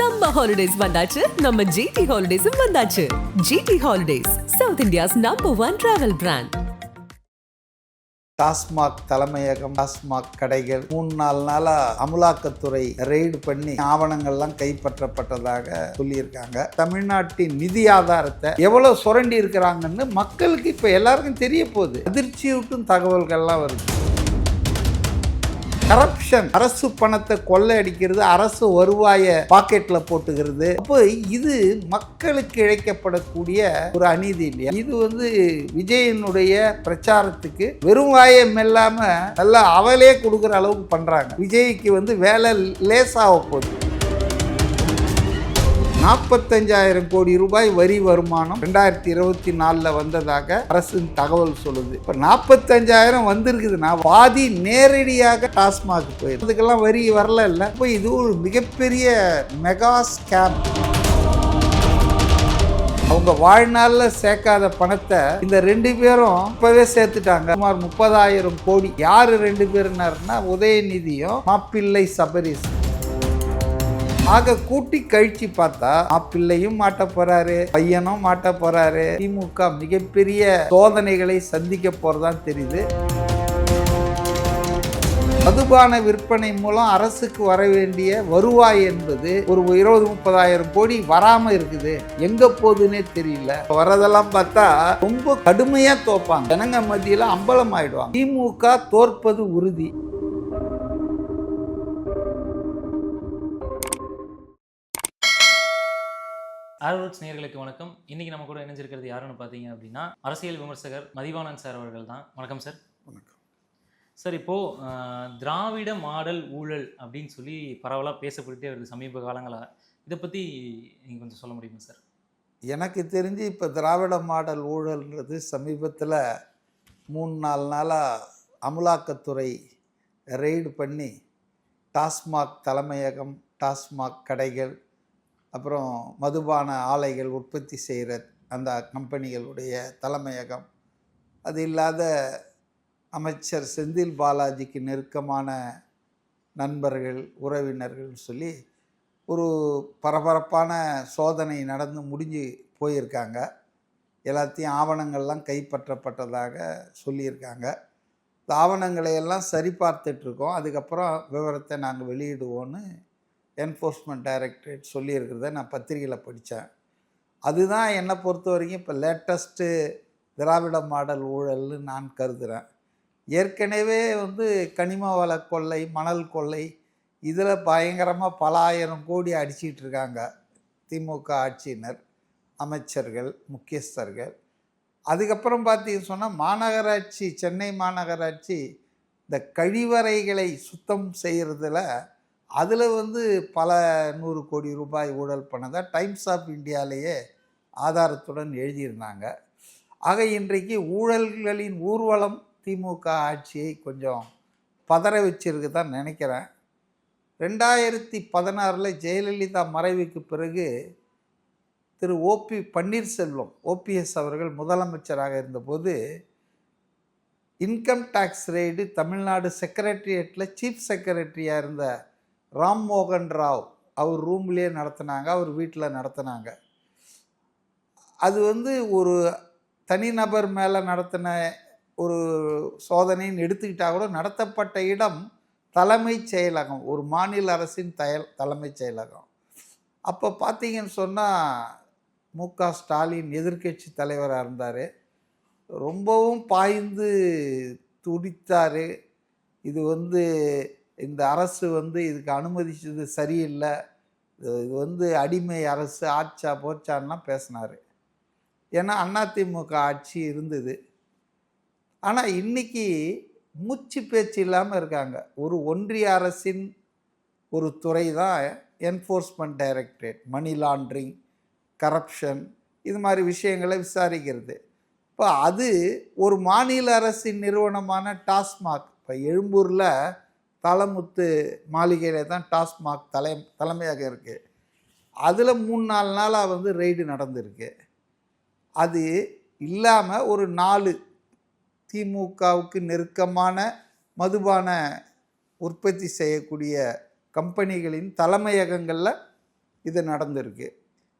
Summer holidays வந்தாச்சு. நம்ம GT ஹாலிடேஸும் வந்தாச்சு. GT holidays south India's number one travel brand TASMAC தலைமையகம் டாஸ்மாக் கடைகள் மூணு நாலு நாளாக அமலாக்கத்துறை ரெய்டு பண்ணி ஆவணங்கள்லாம் கைப்பற்றப்பட்டதாக சொல்லியிருக்காங்க. தமிழ்நாட்டின் நிதி ஆதாரத்தை எவ்வளோ சுரண்டி இருக்கிறாங்கன்னு மக்களுக்கு இப்போ எல்லாருக்கும் தெரிய போகுது. அதிர்ச்சியூட்டும் தகவல்கள்லாம் வருது. கரப்ஷன் அரசு பணத்தை கொள்ளை அடிக்கிறது அரசு வருவாயை பாக்கெட்ல போட்டுக்கிறது. அப்போ இது மக்களுக்கு இழைக்கப்படக்கூடிய ஒரு அநீதி இல்லையா? இது வந்து விஜயனுடைய பிரச்சாரத்துக்கு வெறும் வாயம் இல்லாம நல்லா அவளே கொடுக்குற அளவுக்கு பண்றாங்க. விஜய்க்கு வந்து வேலை லேசாக போகுது. நாற்பத்தஞ்சாயிரம் கோடி ரூபாய் வரி வருமானம் ரெண்டாயிரத்தி இருபத்தி நாலில் வந்ததாக அரசின் தகவல் சொல்லுது. இப்போ நாற்பத்தஞ்சாயிரம் வந்திருக்குதுன்னா வாதி நேரடியாக டாஸ்மாக் போயிருக்கு அதுக்கெல்லாம் வரி வரல இல்லை இப்போ இது ஒரு மிகப்பெரிய மெகா ஸ்கேம். அவங்க வாழ்நாளில் சேர்க்காத பணத்தை இந்த ரெண்டு பேரும் இப்பவே சேர்த்துட்டாங்க. சுமார் முப்பதாயிரம் கோடி. யார் ரெண்டு பேருனாருன்னா உதயநிதியும் மாப்பிள்ளை சபரிஸ் ஆக கூட்டி கழிச்சு பார்த்தா மாப்பிள்ளையும் மாட்ட போறாரு பையனும் மாட்ட போறாரு. திமுக மிகப்பெரிய சோதனைகளை சந்திக்க போறதான் தெரியுது. மதுபான விற்பனை மூலம் அரசுக்கு வர வேண்டிய வருவாய் என்பது ஒரு இருபது முப்பதாயிரம் கோடி வராம இருக்குது. எங்க போகுதுன்னே தெரியல. வரதெல்லாம் பார்த்தா ரொம்ப கடுமையா தோப்பாங்க. ஜனங்க மத்தியில அம்பலம் ஆயிடுவாங்க திமுக தோற்பது உறுதி. ஆர்வர்ட்ஸ் நேயர்களுக்கு வணக்கம். இன்னைக்கு நம்ம கூட இணைஞ்சிருக்கிறது யாருன்னு பார்த்தீங்க அப்படின்னா அரசியல் விமர்சகர் மதிவானன் சார் அவர்கள் தான். வணக்கம் சார். வணக்கம். சார் இப்போ அஹ், திராவிட மாடல் ஊழல் அப்படின்னு சொல்லி பரவலாக பேசப்பட்டுட்டே வருது சமீப காலங்களாக இதை பற்றி நீங்கள் கொஞ்சம் சொல்ல முடியுமா சார்? எனக்கு தெரிஞ்சு இப்போ திராவிட மாடல் ஊழல்ன்றது சமீபத்தில் மூணு நாலு நாளாக அமலாக்கத்துறை ரெய்டு பண்ணி டாஸ்மாக் தலைமையகம் டாஸ்மாக் கடைகள் அப்புறம் மதுபான ஆலைகள் உற்பத்தி செய்கிற அந்த கம்பெனிகளுடைய தலைமையகம். அது இல்லாத அமைச்சர் செந்தில் பாலாஜிக்கு நெருக்கமான நண்பர்கள் உறவினர்கள் சொல்லி ஒரு பரபரப்பான சோதனை நடந்து முடிஞ்சு போயிருக்காங்க. எல்லாத்தையும் ஆவணங்கள்லாம் கைப்பற்றப்பட்டதாக சொல்லியிருக்காங்க. இந்த ஆவணங்களை எல்லாம் சரி பார்த்துட்ருக்கோம் அதுக்கப்புறம் விவரத்தை நாங்கள் வெளியிடுவோன்னு என்ஃபோர்ஸ்மெண்ட் டைரக்டரேட் சொல்லியிருக்கிறத நான் பத்திரிகையில் படித்தேன். அதுதான் என்னை பொறுத்த வரைக்கும் இப்போ லேட்டஸ்ட்டு திராவிட மாடல் ஊழல்னு நான் கருதுகிறேன் ஏற்கனவே வந்து கனிம வள கொள்ளை மணல் கொள்ளை இதில் பயங்கரமாக பல ஆயிரம் கோடி அடிச்சிக்கிட்டு இருக்காங்க திமுக ஆட்சியினர் அமைச்சர்கள் முக்கியஸ்தர்கள். அதுக்கப்புறம் பார்த்தீங்கன்னு சொன்னால் மாநகராட்சி சென்னை மாநகராட்சி இந்த கழிவறைகளை சுத்தம் செய்கிறதுல அதில் வந்து பல நூறு கோடி ரூபாய் ஊழல் பண்ணதாக டைம்ஸ் ஆஃப் இந்தியாலேயே ஆதாரத்துடன் எழுதியிருந்தாங்க. ஆக இன்றைக்கு ஊழல்களின் ஊர்வலம் திமுக ஆட்சியை கொஞ்சம் பதற வச்சிருக்கு தான் நினைக்கிறேன். ரெண்டாயிரத்தி பதினாறில் ஜெயலலிதா மறைவுக்கு பிறகு திரு ஓபி பன்னீர்செல்வம் ஓபிஎஸ் அவர்கள் முதலமைச்சராக இருந்தபோது இன்கம் டேக்ஸ் ரெய்டு தமிழ்நாடு செக்ரட்டரியேட்டில் சீஃப் செக்ரட்டரியாக இருந்த ராம்மோகன் ராவ் அவர் ரூம்லேயே நடத்தினாங்க அவர் வீட்டில் நடத்தினாங்க. அது வந்து ஒரு தனிநபர் மேலே நடத்தின ஒரு சோதனைன்னு எடுத்துக்கிட்டால் கூட நடத்தப்பட்ட இடம் தலைமைச் செயலகம் ஒரு மாநில அரசின் தயல் தலைமைச் செயலகம். அப்போ பார்த்தீங்கன்னு சொன்னால் மு க ஸ்டாலின் எதிர்க்கட்சி தலைவராக இருந்தார். ரொம்பவும் பாய்ந்து துடித்தார். இது வந்து இந்த அரசு வந்து இதுக்கு அனுமதிச்சது சரியில்லை. இது வந்து அடிமை அரசு ஆட்சா போச்சான்லாம் பேசினார். ஏன்னா அதிமுக ஆட்சி இருந்தது. ஆனால் இன்னைக்கு மூச்சு பேச்சு இல்லாமல் இருக்காங்க. ஒரு ஒன்றிய அரசின் ஒரு துறை தான் enforcement directorate money laundering corruption இது மாதிரி விஷயங்களை விசாரிக்கிறது. இப்போ அது ஒரு மாநில அரசின் நிறுவனமான டாஸ்மாக். இப்போ எழும்பூரில் தலமுத்து மாளிகையில் தான் டாஸ்மாக் தலை தலைமையாக இருக்குது அதில் மூணு நாலு நாளாக வந்து ரெய்டு நடந்திருக்கு. அது இல்லாமல் ஒரு நாலு திமுகவுக்கு நெருக்கமான மதுபான உற்பத்தி செய்யக்கூடிய கம்பெனிகளின் தலைமையகங்களில் இது நடந்திருக்கு.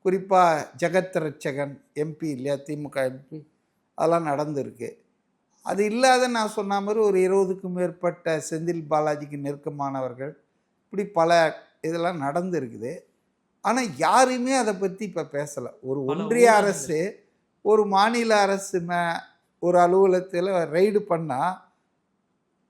குறிப்பாக ஜெகத் ரட்சகன் எம்பி இல்லையா திமுக எம்பி அதெல்லாம் நடந்திருக்கு. அது இல்லாத நான் சொன்ன மாதிரி ஒரு இருபதுக்கும் மேற்பட்ட செந்தில் பாலாஜிக்கு நெருக்கமானவர்கள் இப்படி பல இதெல்லாம் நடந்திருக்குது. ஆனால் யாருமே அதை பற்றி இப்போ பேசலை. ஒரு ஒன்றிய. அரசு ஒரு மாநில அரசு மே ஒரு அலுவலகத்தில் ரைடு பண்ணால்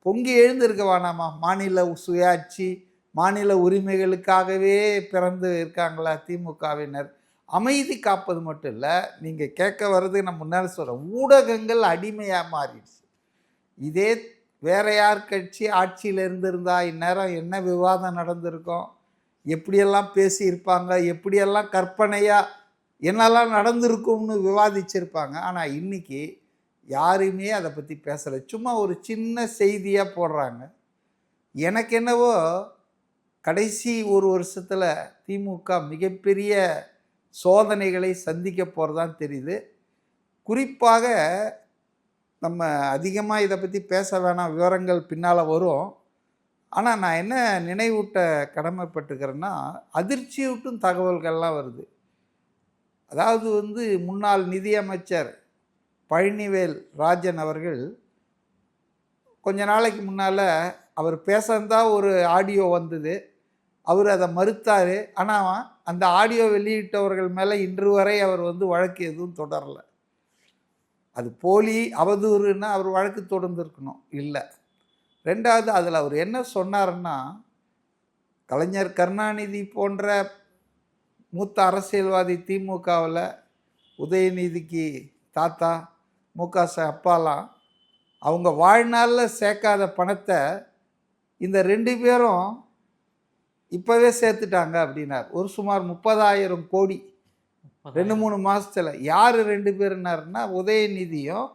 பொங்கி எழுந்திருக்க வேணாமா? மாநில சுயாட்சி மாநில உரிமைகளுக்காகவே பிறந்து இருக்காங்களா திமுகவினர்? அமைதி காப்பது மட்டும் இல்லை நீங்கள் கேட்க வர்றது நான் முன்னால் சொல்கிறேன் ஊடகங்கள் அடிமையாக மாறிடுச்சு. இதே வேற யார் கட்சி ஆட்சியில் இருந்திருந்தா இந்நேரம் என்ன விவாதம் நடந்திருக்கும்? எப்படியெல்லாம் பேசியிருப்பாங்க? எப்படியெல்லாம் கற்பனையாக என்னெல்லாம் நடந்திருக்கும்னு விவாதிச்சிருப்பாங்க? ஆனால் இன்னைக்கு யாருமே அதை பற்றி பேசலை. சும்மா ஒரு சின்ன செய்தியாக போடுறாங்க. எனக்கு என்னவோ கடைசி ஒரு வருஷத்தில் திமுக மிகப்பெரிய சோதனைகளை சந்திக்க போகிறதான் தெரியுது. குறிப்பாக நம்ம அதிகமாக இதை பற்றி பேச வேணாம் விவரங்கள் பின்னால் வரும். ஆனால் நான் என்ன நினைவூட்ட கடமைப்பட்டுக்கிறேன்னா அதிர்ச்சியூட்டும் தகவல்கள்லாம் வருது. அதாவது வந்து முன்னாள் நிதியமைச்சர் பழனிவேல் ராஜன் அவர்கள் கொஞ்ச நாளைக்கு முன்னால் அவர் பேசந்தா ஒரு ஆடியோ வந்தது. அவர் அதை மறுத்தார். ஆனால் அந்த ஆடியோ வெளியிட்டவர்கள் மேலே இன்று வரை அவர் வந்து வழக்கு எதுவும் தொடரலை. அது போலி அவதூறுன்னா அவர் வழக்கு தொடர்ந்துருக்கணும். இல்லை. ரெண்டாவது அதில் அவர் என்ன சொன்னார்ன்னா கலைஞர் கருணாநிதி போன்ற மூத்த அரசியல்வாதி திமுகவில் உதயநிதிக்கு தாத்தா மு க அப்பாலாம் அவங்க வாழ்நாளில் சேர்க்காத பணத்தை இந்த ரெண்டு பேரும் இப்போவே சேர்த்துட்டாங்க அப்படின்னார். ஒரு சுமார் முப்பதாயிரம் கோடி. ரெண்டு மூணு மாதத்தில் யார் ரெண்டு பேருனாருன்னா உதயநிதியும்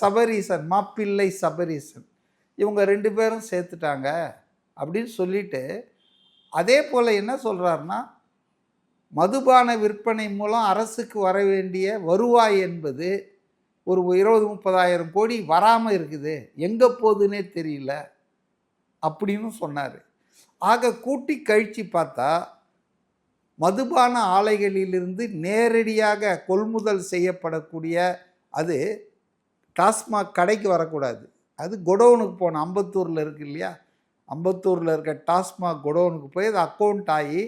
சபரீசன் மாப்பிள்ளை சபரீசன். இவங்க ரெண்டு பேரும் சேர்த்துட்டாங்க அப்படின்னு சொல்லிட்டு அதே போல் என்ன சொல்கிறாருன்னா மதுபான விற்பனை மூலம் அரசுக்கு வர வேண்டிய வருவாய் என்பது ஒரு இருபது முப்பதாயிரம் கோடி வராமல் இருக்குது. எங்கே போகுதுன்னே தெரியல. அப்படின்னு சொன்னார். ஆக கூட்டி கழிச்சு பார்த்தா மதுபான ஆலைகளிலிருந்து நேரடியாக கொள்முதல் செய்யப்படக்கூடிய அது டாஸ்மாக் கடைக்கு வரக்கூடாது. அது குடவுனுக்கு போகணும். அம்பத்தூரில் இருக்கு இல்லையா? அம்பத்தூரில் இருக்க டாஸ்மாக் குடோனுக்கு போய் அது அக்கௌண்ட் ஆகி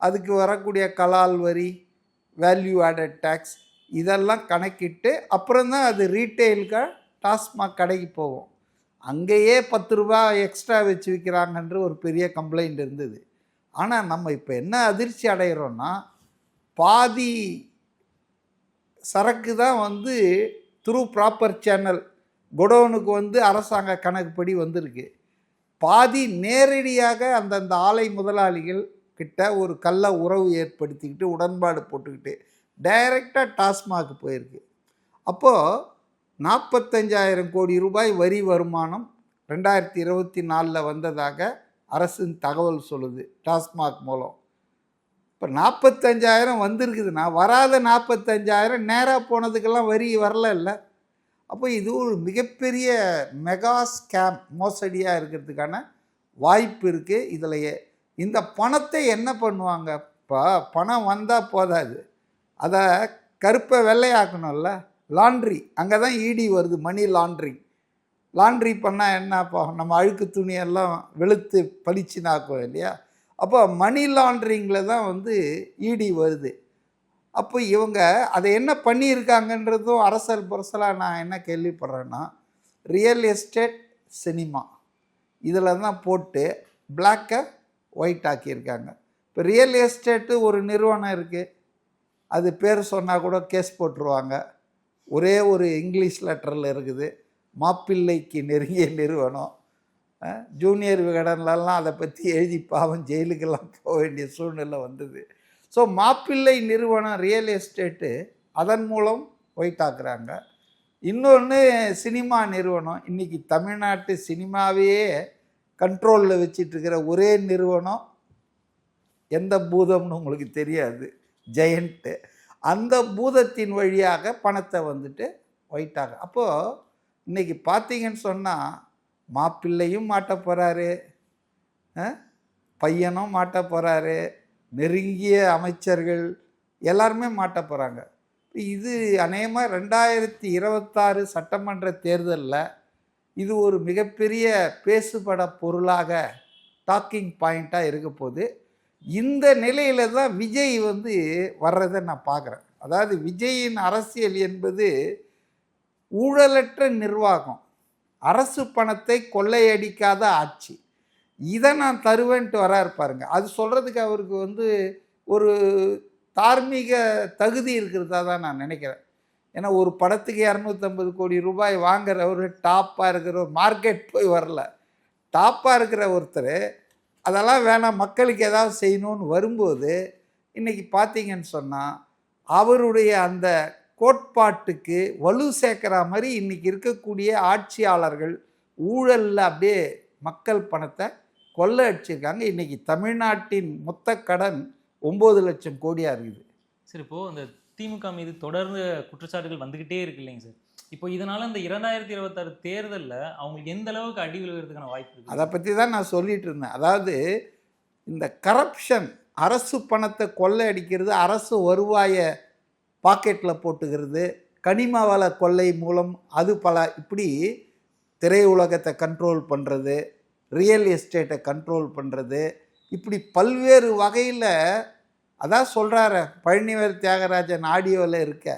அதுக்கு வரக்கூடிய கலால் வரி வேல்யூ ஆடட் டேக்ஸ் இதெல்லாம் கணக்கிட்டு அப்புறம்தான் அது ரீட்டெயிலுக்கு டாஸ்மாக் கடைக்கு போகும். அங்கேயே பத்து ரூபா எக்ஸ்ட்ரா வச்சு விற்கிறாங்கன்ற ஒரு பெரிய கம்ப்ளைண்ட் இருந்தது. ஆனால் நம்ம இப்போ என்ன அதிர்ச்சி அடைகிறோன்னா பாதி சரக்கு தான் வந்து த்ரூ ப்ராப்பர் சேனல் குடோனுக்கு வந்து அரசாங்க கணக்குப்படி வந்திருக்கு. பாதி நேரடியாக அந்தந்த ஆலை முதலாளிகள் கிட்ட ஒரு கள்ள உறவு ஏற்படுத்திக்கிட்டு உடன்பாடு போட்டுக்கிட்டு டைரெக்டாக டாஸ்மாக் போயிருக்கு. அப்போது நாற்பத்தஞ்சாயிரம் கோடி ரூபாய் வரி வருமானம் ரெண்டாயிரத்தி இருபத்தி நாலில் வந்ததாக அரசின் தகவல் சொல்லுது டாஸ்மாக் மூலம். இப்போ நாற்பத்தஞ்சாயிரம் வந்திருக்குதுன்னா வராத நாற்பத்தஞ்சாயிரம் நேராக போனதுக்கெல்லாம் வரி வரல இல்லை. அப்போ இது ஒரு மிகப்பெரிய மெகா ஸ்கேம் மோசடியாக இருக்கிறதுக்கான வாய்ப்பு இருக்குது இதில் இந்த பணத்தை என்ன பண்ணுவாங்க? இப்போ பணம் வந்தால் போதாது. அதை கருப்பை வெள்ளையாக்கணும்ல. லாண்ட்ரி அங்கே தான் இடி வருது மணி லாண்ட்ரிங் லாண்ட்ரி பண்ணால் என்ன அப்போ நம்ம அழுக்கு துணியெல்லாம் வெளுத்து பளிச்சுனாக்கும் இல்லையா? அப்போ மணி லாண்ட்ரிங்கில் தான் வந்து இடி வருது. அப்போ இவங்க அதை என்ன பண்ணியிருக்காங்கன்றதும் அரசல் புரசலாக நான் என்ன கேள்விப்படுறேன்னா ரியல் எஸ்டேட் சினிமா இதில் தான் போட்டு பிளாக்கை ஒயிட் ஆக்கியிருக்காங்க. இப்போ ரியல் எஸ்டேட்டு ஒரு நிறுவனம் இருக்குது அது பேர் சொன்னால் கூட கேஸ் போட்டுருவாங்க. ஒரே ஒரு இங்கிலீஷ் லெட்டரில் இருக்குது மாப்பிள்ளைக்கு நெருங்கிய நிறுவனம். ஜூனியர் விகடன்லலாம் அதை பற்றி எழுதி பாவம் ஜெயிலுக்கெல்லாம் போக வேண்டிய சூழ்நிலை வந்தது. ஸோ மாப்பிள்ளை நிறுவனம் ரியல் எஸ்டேட்டு அதன் மூலம் ஒயிட்டாக்குறாங்க இன்னொன்று சினிமா நிறுவனம். இன்றைக்கி தமிழ்நாட்டு சினிமாவையே கண்ட்ரோலில் வச்சிட்டு இருக்கிற ஒரே நிறுவனம் எந்த பூதம்னு உங்களுக்கு தெரியாது. ஜெயண்ட்டு. அந்த பூதத்தின் வழியாக பணத்தை வந்துட்டு ஒயிட்டாக அப்போது இன்றைக்கி பார்த்தீங்கன்னு சொன்னால் மாப்பிள்ளையும் மாட்ட போகிறாரு பையனும் மாட்ட போகிறாரு நெருங்கிய அமைச்சர்கள் எல்லாருமே மாட்ட போகிறாங்க இது அநேகமாக ரெண்டாயிரத்தி இருபத்தாறு சட்டமன்ற தேர்தலில் இது ஒரு மிகப்பெரிய பேசுபட பொருளாக டாக்கிங் பாயிண்ட்டாக இருக்க போகுது. இந்த நிலையில தான் விஜய் வந்து வர்றதை நான் பார்க்குறேன். அதாவது விஜயின் அரசியல் என்பது ஊழலற்ற நிர்வாகம். அரசு பணத்தை கொள்ளையடிக்காத ஆட்சி. இதை நான் தருவேன்ட்டு வராரு பாருங்க. அது சொல்கிறதுக்கு அவருக்கு வந்து ஒரு தார்மீக தகுதி இருக்கிறதா தான் நான் நினைக்கிறேன். ஏன்னா ஒரு படத்துக்கு இரநூத்தம்பது கோடி ரூபாய் வாங்குற ஒரு டாப்பாக இருக்கிற ஒரு மார்க்கெட் போய் வரல. டாப்பாக இருக்கிற ஒருத்தர் அதெல்லாம் வேணாம் மக்களுக்கு ஏதாவது செய்யணும்னு வரும்போது இன்றைக்கி பார்த்தீங்கன்னு சொன்னால் அவருடைய அந்த கோட்பாட்டுக்கு வலு சேர்க்குற மாதிரி இன்றைக்கி இருக்கக்கூடிய ஆட்சியாளர்கள் ஊழலில் அப்படியே மக்கள் பணத்தை கொள்ள அடிச்சிருக்காங்க. இன்றைக்கி தமிழ்நாட்டின் மொத்த கடன் ஒம்பது லட்சம் கோடியாக இருக்குது. சார் இப்போது இந்த திமுக மீது தொடர்ந்து குற்றச்சாட்டுகள் வந்துக்கிட்டே இருக்கு இல்லைங்க சார்? இப்போ இதனால இந்த இரண்டாயிரத்தி இருபத்தாறு தேர்தலில் அவங்களுக்கு எந்த அளவுக்கு அடி விழுகிறதுக்கான வாய்ப்பு இருக்கு அதை பற்றி தான் நான் சொல்லிட்டு இருந்தேன். அதாவது இந்த கரப்ஷன் அரசு பணத்தை கொள்ளை அடிக்கிறது அரசு வருவாயை பாக்கெட்டில் போட்டுக்கிறது கனிம வள கொள்ளை மூலம் அது பல இப்படி திரையுலகத்தை கண்ட்ரோல் பண்ணுறது ரியல் எஸ்டேட்டை கண்ட்ரோல் பண்ணுறது இப்படி பல்வேறு வகையில் அதான் சொல்கிறார பழனிவேல் தியாகராஜன் ஆடியோவில் இருக்க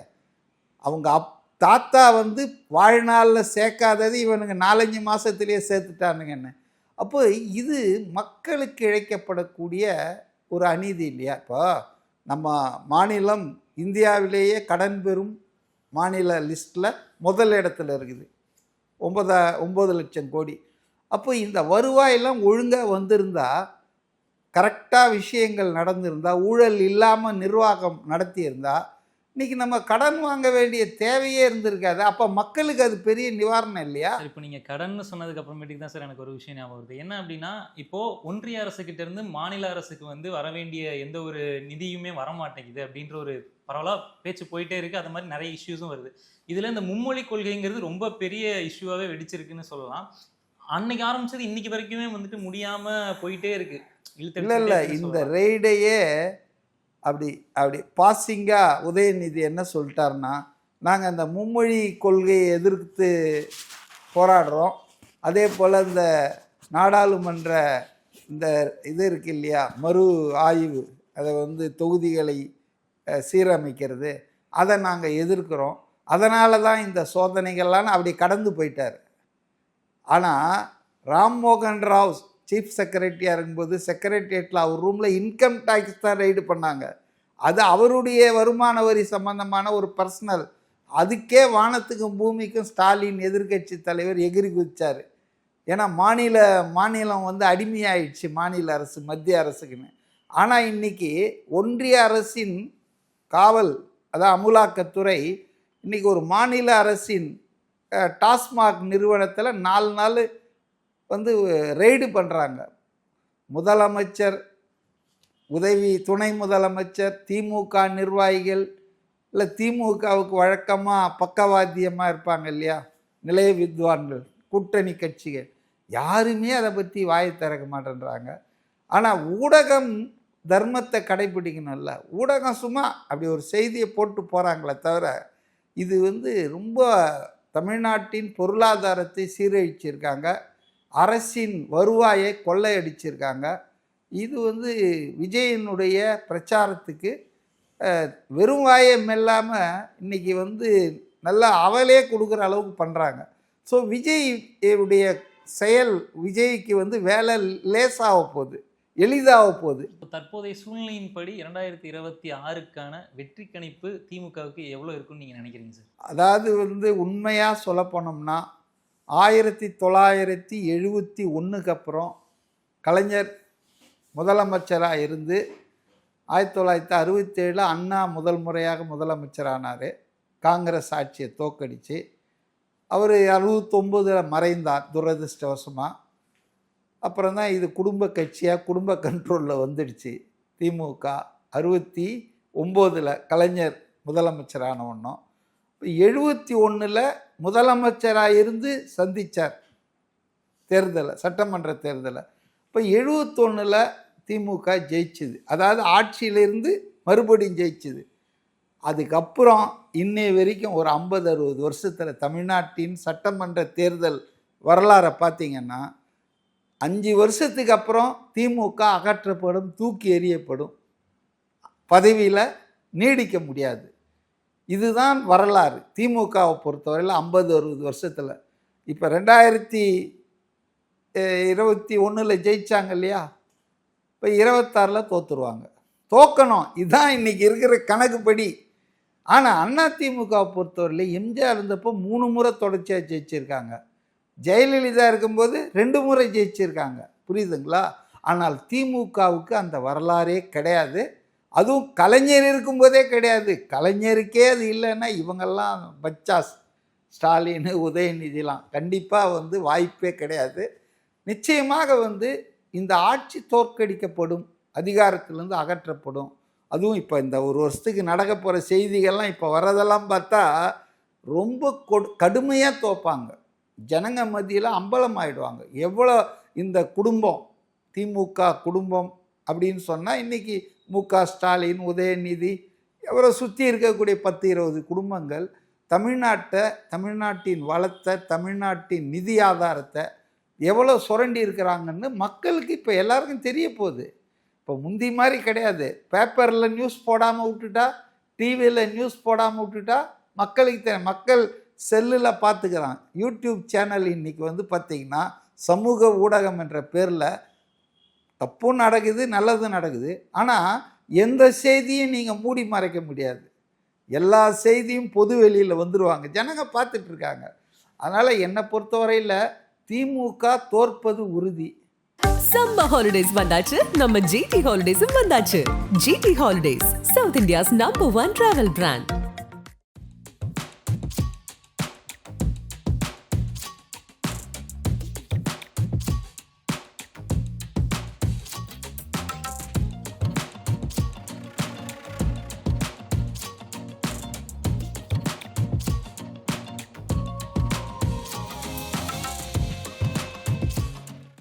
அவங்க அப் தாத்தா வந்து வாழ்நாளில் சேர்க்காதது இவனுங்க நாலஞ்சு மாதத்துலேயே சேர்த்துட்டானுங்கன்னு அப்போ இது மக்களுக்கு இழைக்கப்படக்கூடிய ஒரு அநீதி இல்லையா? இப்போ நம்ம மாநிலம் இந்தியாவிலேயே கடன் பெறும் மாநில லிஸ்ட்டில் முதல் இடத்துல இருக்குது. ஒன்பதா ஒம்பது லட்சம் கோடி. அப்போ இந்த வருவாயெல்லாம் ஒழுங்காக வந்திருந்தா கரெக்டாக விஷயங்கள் நடந்திருந்தால் ஊழல் இல்லாமல் நிர்வாகம் நடத்தியிருந்தா இன்னைக்கு நம்ம கடன் வாங்க வேண்டிய தேவையே இருந்திருக்காது. அப்போ மக்களுக்கு அது பெரிய நிவாரணம் இல்லையா? இப்போ நீங்க கடன் சொன்னதுக்கு அப்புறமேட்டுக்கு தான் சார் எனக்கு ஒரு விஷயம் ஞாபகம் வருது. என்ன அப்படின்னா இப்போ ஒன்றிய அரசு கிட்ட இருந்து மாநில அரசுக்கு வந்து வர வேண்டிய எந்த ஒரு நிதியுமே வர மாட்டேங்குது அப்படின்ற ஒரு பரவலா பேச்சு போயிட்டே இருக்கு. அது மாதிரி நிறைய இஷ்யூஸும் வருது. இதுல இந்த மும்மொழி கொள்கைங்கிறது ரொம்ப பெரிய இஷ்யூவாவே வெடிச்சிருக்குன்னு சொல்லலாம். அன்னைக்கு ஆரம்பிச்சது இன்னைக்கு வரைக்குமே வந்துட்டு முடியாம போயிட்டே இருக்கு. இழுத்து இல்லை இல்லை. இந்த ரெய்டையே அப்படி அப்படி பாசிங்காக உதயநிதி என்ன சொல்லிட்டாருன்னா நாங்கள் அந்த மும்மொழி கொள்கையை எதிர்த்து போராடுறோம். அதே போல் இந்த நாடாளுமன்ற இந்த இது இருக்கு இல்லையா மறு ஆய்வு அதை வந்து தொகுதிகளை சீரமைக்கிறது அதை நாங்கள் எதிர்க்கிறோம். அதனால தான் இந்த சோதனைகள்லாம் அப்படி கடந்து போயிட்டார். ஆனால் ராம்மோகன் ராவ் சீஃப் செக்ரட்டரியாக இருக்கும்போது செக்ரட்டரியேட்டில் அவர் ரூமில் இன்கம் டேக்ஸ் தான் ரைடு பண்ணாங்க. அது அவருடைய வருமான வரி சம்பந்தமான ஒரு பர்சனல் அதுக்கே வானத்துக்கும் பூமிக்கும் ஸ்டாலின் எதிர்க்கட்சி தலைவர் எகிரி குதிச்சார். ஏன்னா மாநில மாநிலம் வந்து அடிமையாயிடுச்சு மாநில அரசு மத்திய அரசுக்குன்னு. ஆனால் இன்னைக்கு ஒன்றிய அரசின் காவல் அதாவது அமுலாக்கத்துறை இன்றைக்கி ஒரு மாநில அரசின் டாஸ்மாக் நிறுவனத்தில் நாலு நாள் வந்து ரெய்டு பண்ணுறாங்க முதலமைச்சர் உதவி துணை முதலமைச்சர் திமுக நிர்வாகிகள் இல்லை திமுகவுக்கு வழக்கமாக பக்கவாத்தியமாக இருப்பாங்க இல்லையா? நிலைய வித்வான்கள் கூட்டணி கட்சிகள். யாருமே அதை பற்றி வாயை திறக்க மாட்டேன்றாங்க. ஆனால் ஊடகம் தர்மத்தை கடைபிடிக்கணும்ல. ஊடகம் சும்மா அப்படி ஒரு செய்தியை போட்டு போகிறாங்களே தவிர இது வந்து ரொம்ப தமிழ்நாட்டின் பொருளாதாரத்தை சீரழிச்சிருக்காங்க. அரசின் வருவாயை கொள்ளையடிச்சிருக்காங்க. இது வந்து விஜயனுடைய பிரச்சாரத்துக்கு வெறும் வாயை மெல்லாமல் இன்னைக்கு வந்து நல்லா அவலே கொடுக்குற அளவுக்கு பண்ணுறாங்க ஸோ விஜய் உடைய செயல் விஜய்க்கு வந்து வேலை லேசாக போகுது எளிதாக போகுது. இப்போ தற்போதைய சூழ்நிலையின்படி இரண்டாயிரத்தி இருபத்தி ஆறுக்கான வெற்றி கணிப்பு திமுகவுக்கு எவ்வளவு இருக்குன்னு நீங்க நினைக்கிறீங்க சார்? அதாவது வந்து உண்மையாக சொல்ல போனோம்னா ஆயிரத்தி தொள்ளாயிரத்தி எழுபத்தி ஒன்றுக்கு அப்புறம் கலைஞர் முதலமைச்சராக இருந்து ஆயிரத்தி தொள்ளாயிரத்தி அறுபத்தேழில் அண்ணா முதல் முறையாக முதலமைச்சரானார். காங்கிரஸ் ஆட்சியை தோக்கடித்து அவர் அறுபத்தொம்போதில் மறைந்தார் துரதிர்ஷ்டவசமாக அப்புறம் தான் இது குடும்ப கட்சியாக குடும்ப கண்ட்ரோலில் வந்துடுச்சு. திமுக அறுபத்தி ஒம்போதில் கலைஞர் முதலமைச்சரான ஒன்றும் எழுபத்தி ஒன்றில் முதலமைச்சராக இருந்து சந்தித்தார் தேர்தலை சட்டமன்ற தேர்தலை. இப்போ எழுபத்தொன்னில் திமுக ஜெயிச்சுது. அதாவது ஆட்சியிலிருந்து மறுபடியும் ஜெயிச்சுது. அதுக்கப்புறம் இன்னை வரைக்கும் ஒரு ஐம்பது அறுபது வருஷத்தில் தமிழ்நாட்டின் சட்டமன்ற தேர்தல் வரலாறை பார்த்திங்கன்னா அஞ்சு வருஷத்துக்கு அப்புறம் திமுக அகற்றப்படும் தூக்கி எறியப்படும் பதவியில் நீடிக்க முடியாது. இதுதான் வரலாறு. திமுகவை பொறுத்தவரையில் ஐம்பது அறுபது வருஷத்தில். இப்போ ரெண்டாயிரத்தி இருபத்தி ஒன்றில் ஜெயித்தாங்க இல்லையா? இப்போ இருபத்தாறில் தோற்றுருவாங்க தோக்கணும். இதுதான் இன்றைக்கி இருக்கிற கணக்குப்படி. ஆனால் அதிமுகவை பொறுத்தவரையில் எம்ஜிஆர் இருந்தப்போ மூணு முறை தொடர்ச்சியாக ஜெயிச்சிருக்காங்க. ஜெயலலிதா இருக்கும்போது ரெண்டு முறை ஜெயிச்சிருக்காங்க. புரியுதுங்களா? ஆனால் திமுகவுக்கு அந்த வரலாறே கிடையாது. அதுவும் கலைஞர் இருக்கும்போதே கிடையாது. கலைஞருக்கே அது இல்லைன்னா இவங்கெல்லாம் பச்சாஸ் ஸ்டாலின் உதயநிதிலாம். கண்டிப்பாக வந்து வாய்ப்பே கிடையாது. நிச்சயமாக வந்து இந்த ஆட்சி தோற்கடிக்கப்படும் அதிகாரத்திலேருந்து அகற்றப்படும். அதுவும் இப்போ இந்த ஒரு வருஷத்துக்கு நடக்க போகிற செய்திகள்லாம் இப்போ வர்றதெல்லாம் பார்த்தா ரொம்ப கொடு கடுமையாக தோப்பாங்க ஜனங்க மத்தியில் அம்பலம் ஆயிடுவாங்க எவ்வளோ இந்த குடும்பம் திமுக குடும்பம் அப்படின்னு சொன்னால் இன்றைக்கி மு க ஸ்டாலின் உதயநிதி அவரை சுற்றி இருக்கக்கூடிய பத்து இருபது குடும்பங்கள் தமிழ்நாட்டை தமிழ்நாட்டின் வளத்தை தமிழ்நாட்டின் நிதி ஆதாரத்தை எவ்வளோ சுரண்டி இருக்கிறாங்கன்னு மக்களுக்கு இப்போ எல்லாருக்கும் தெரிய போகுது. இப்போ முந்தி மாதிரி கிடையாது. பேப்பரில் நியூஸ் போடாமல் விட்டுட்டா டிவியில் நியூஸ் போடாமல் விட்டுட்டா மக்களுக்கு தெரியும் மக்கள் செல்லில் பார்த்துக்கிறான் யூடியூப் சேனல் இன்றைக்கி வந்து பார்த்திங்கன்னா சமூக ஊடகம் என்ற பேரில் தப்பும் நடக்குது நல்லதும் நடக்குது. ஆனால் எந்த செய்தியும் நீங்கள் மூடி மறைக்க முடியாது. எல்லா செய்தியும் பொது வெளியில் வந்துடுவாங்க ஜனங்க பார்த்துட்ருக்காங்க அதனால் என்னை பொறுத்தவரையில் திமுக தோற்பது உறுதி. சம்ம ஹாலிடேஸ் வந்தாச்சு. நம்ம ஜிடி ஹாலிடேஸும் வந்தாச்சு. GT holidays south India's number one travel brand